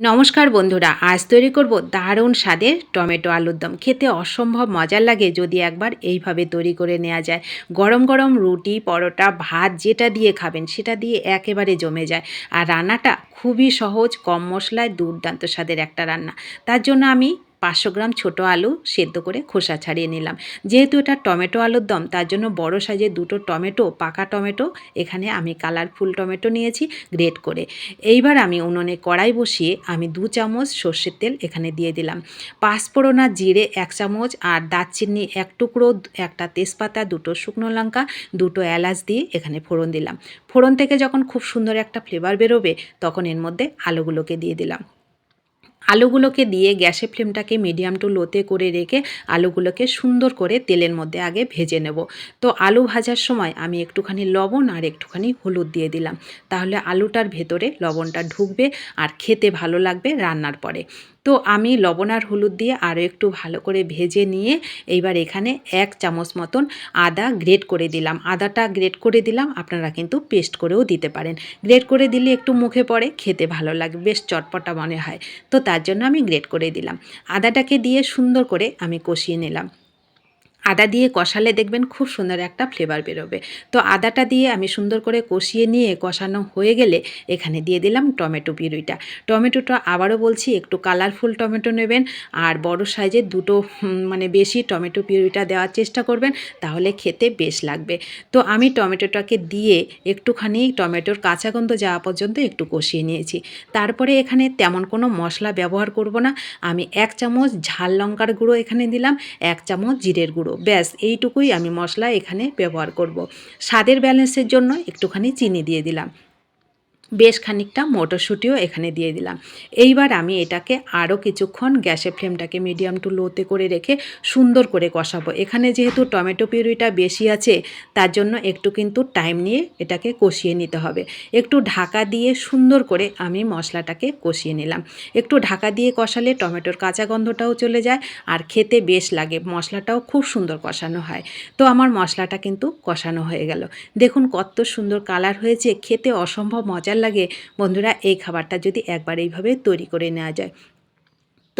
নমস্কার বন্ধুরা, আজ তৈরি করব দারুণ স্বাদের টমেটো আলুর দম। খেতে অসম্ভব মজার লাগে যদি একবার এইভাবে তৈরি করে নেওয়া যায়। গরম গরম রুটি, পরোটা, ভাত যেটা দিয়ে খাবেন সেটা দিয়ে একেবারে জমে যায়। আর রান্নাটা খুবই সহজ, কম মশলায় দুর্দান্ত স্বাদের একটা রান্না। তার জন্য আমি পাঁচশো গ্রাম ছোটো আলু সেদ্ধ করে খোসা ছাড়িয়ে নিলাম। যেহেতু এটা টমেটো আলুর দম, তার জন্য বড় সাইজের দুটো টমেটো, পাকা টমেটো, এখানে আমি কালারফুল টমেটো নিয়েছি গ্রেট করে। এইবার আমি উনুনে কড়াই বসিয়ে আমি দু চামচ সর্ষের তেল এখানে দিয়ে দিলাম। পাঁচফোড়না জিরে এক চামচ আর দারচিনি এক টুকরো, একটা তেজপাতা, দুটো শুকনো লঙ্কা, দুটো এলাচ দিয়ে এখানে ফোড়ন দিলাম। ফোড়ন থেকে যখন খুব সুন্দর একটা ফ্লেভার বেরোবে, তখন এর মধ্যে আলুগুলোকে দিয়ে দিলাম। আলুগুলোকে দিয়ে গ্যাসে ফ্লেমটাকে মিডিয়াম টু লোতে করে রেখে আলুগুলোকে সুন্দর করে তেলের মধ্যে আগে ভেজে নেব। তো আলু ভাজার সময় আমি একটুখানি লবণ আর একটুখানি হলুদ দিয়ে দিলাম। তাহলে আলুটার ভেতরে লবণটা ঢুকবে আর খেতে ভালো লাগবে রান্নার পরে। তো আমি লবণ আর হলুদ দিয়ে আরও একটু ভালো করে ভেজে নিয়ে এইবার এখানে এক চামচ মতন আদা গ্রেট করে দিলাম। আদাটা গ্রেট করে দিলাম, আপনারা কিন্তু পেস্ট করেও দিতে পারেন। গ্রেট করে দিলে একটু মুখে পড়ে, খেতে ভালো লাগে, বেশ চটপটা মনে হয়। তো তার জন্য আমি গ্রেট করে দিলাম। আদাটাকে দিয়ে সুন্দর করে আমি কষিয়ে নিলাম। আদা দিয়ে কষালে দেখবেন খুব সুন্দর একটা ফ্লেভার বেরোবে। তো আদাটা দিয়ে আমি সুন্দর করে কষিয়ে নিয়ে কষানো হয়ে গেলে এখানে দিয়ে দিলাম টমেটো পিউরিটা টমেটোটা আবারও বলছি, একটু কালারফুল টমেটো নেবেন আর বড় সাইজের দুটো মানে বেশি টমেটো পিউরিটা দেওয়ার চেষ্টা করবেন, তাহলে খেতে বেশ লাগবে। তো আমি টমেটোটাকে দিয়ে একটুখানি টমেটোর কাঁচা গন্ধ যাওয়া পর্যন্ত একটু কষিয়ে নিয়েছি। তারপরে এখানে তেমন কোনো মশলা ব্যবহার করব না। আমি এক চামচ ঝাল লঙ্কার গুঁড়ো এখানে দিলাম, এক চামচ জিরের গুঁড়ো। ব্যাস এইটুকুই আমি মশলা এখানে ব্যবহার করব। স্বাদের ব্যালেন্সের জন্য একটুখানি চিনি দিয়ে দিলাম বেশ খানিকটা মটরশুঁটিও এখানে দিয়ে দিলাম। এইবার আমি এটাকে আরও কিছুক্ষণ গ্যাসের ফ্লেমটাকে মিডিয়াম টু লোতে করে রেখে সুন্দর করে কষাবো। এখানে যেহেতু টমেটো পিউরিটা বেশি আছে, তার জন্য একটু কিন্তু টাইম নিয়ে এটাকে কষিয়ে নিতে হবে। একটু ঢাকা দিয়ে সুন্দর করে আমি মশলাটাকে কষিয়ে নিলাম। একটু ঢাকা দিয়ে কষালে টমেটোর কাঁচা গন্ধটাও চলে যায় আর খেতে বেশ লাগে, মশলাটাও খুব সুন্দর কষানো হয়। তো আমার মশলাটা কিন্তু কষানো হয়ে গেল। দেখুন কত সুন্দর কালার হয়েছে, খেতে অসম্ভব মজার লাগে। বন্ধুরা এই খাবারটা যদি একবার এইভাবে তৈরি করে নেওয়া যায়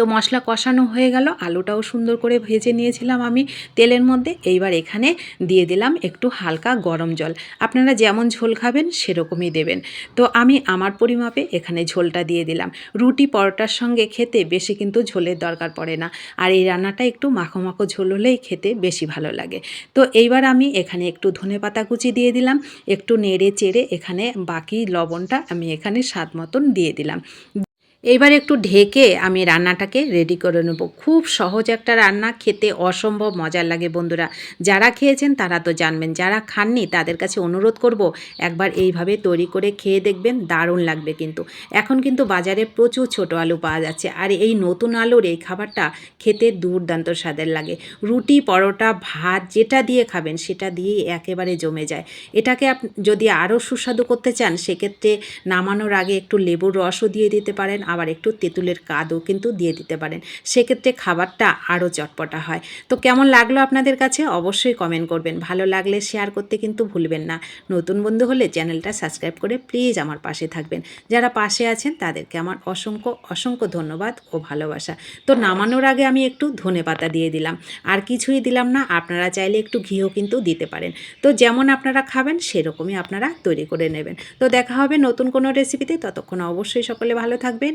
তো মশলা কষানো হয়ে গেল, আলুটাও সুন্দর করে ভেজে নিয়েছিলাম আমি তেলের মধ্যে। এইবার এখানে দিয়ে দিলাম একটু হালকা গরম জল। আপনারা যেমন ঝোল খাবেন সেরকমই দেবেন। তো আমি আমার পরিমাপে এখানে ঝোলটা দিয়ে দিলাম। রুটি পরোটার সঙ্গে খেতে বেশি কিন্তু ঝোলের দরকার পড়ে না। আর এই রান্নাটা একটু মাখো মাখো ঝোল হলেই খেতে বেশি ভালো লাগে। তো এইবার আমি এখানে একটু ধনে পাতা কুচি দিয়ে দিলাম, একটু নেড়ে চেড়ে এখানে বাকি লবণটা আমি এখানে স্বাদ মতন দিয়ে দিলাম। এইবার একটু ঢেকে আমি রান্নাটাকে রেডি করে নেব। খুব সহজ একটা রান্না, খেতে অসম্ভব মজার লাগে বন্ধুরা। যারা খেয়েছেন তারা তো জানবেন, যারা খাননি তাদের কাছে অনুরোধ করব একবার এইভাবে তৈরি করে খেয়ে দেখবেন, দারুণ লাগবে কিন্তু। এখন কিন্তু বাজারে প্রচুর ছোট আলু পাওয়া যাচ্ছে আর এই নতুন আলুর এই খাবারটা খেতে দুর্দান্ত স্বাদের লাগে। রুটি, পরোটা, ভাত যেটা দিয়ে খাবেন সেটা দিয়ে একেবারে জমে যায়। এটাকে যদি আরও সুস্বাদু করতে চান সেক্ষেত্রে নামানোর আগে একটু লেবুর রসও দিয়ে দিতে পারেন। আবার একটু তেঁতুলের কাদও কিন্তু দিয়ে দিতে পারেন। সেক্ষেত্রে খাবারটা আরও চটপটা হয়। তো কেমন লাগল আপনাদের কাছে? অবশ্যই কমেন্ট করবেন। ভালো লাগলে শেয়ার করতে কিন্তু ভুলবেন না। নতুন বন্ধু হলে চ্যানেলটা সাবস্ক্রাইব করে প্লিজ আমার পাশে থাকবেন। যারা পাশে আছেন তাদেরকে আমার অসংখ্য অসংখ্য ধন্যবাদ ও ভালোবাসা। তো নামানোর আগে আমি একটু ধনে পাতা দিয়ে দিলাম। আর কিছুই দিলাম না। আপনারা চাইলে একটু ঘিও কিন্তু দিতে পারেন। তো যেমন আপনারা খাবেন, সেরকমই আপনারা তৈরি করে নেবেন। তো দেখা হবে নতুন কোনো রেসিপিতে ততক্ষণ অবশ্যই সকলে ভালো থাকবেন।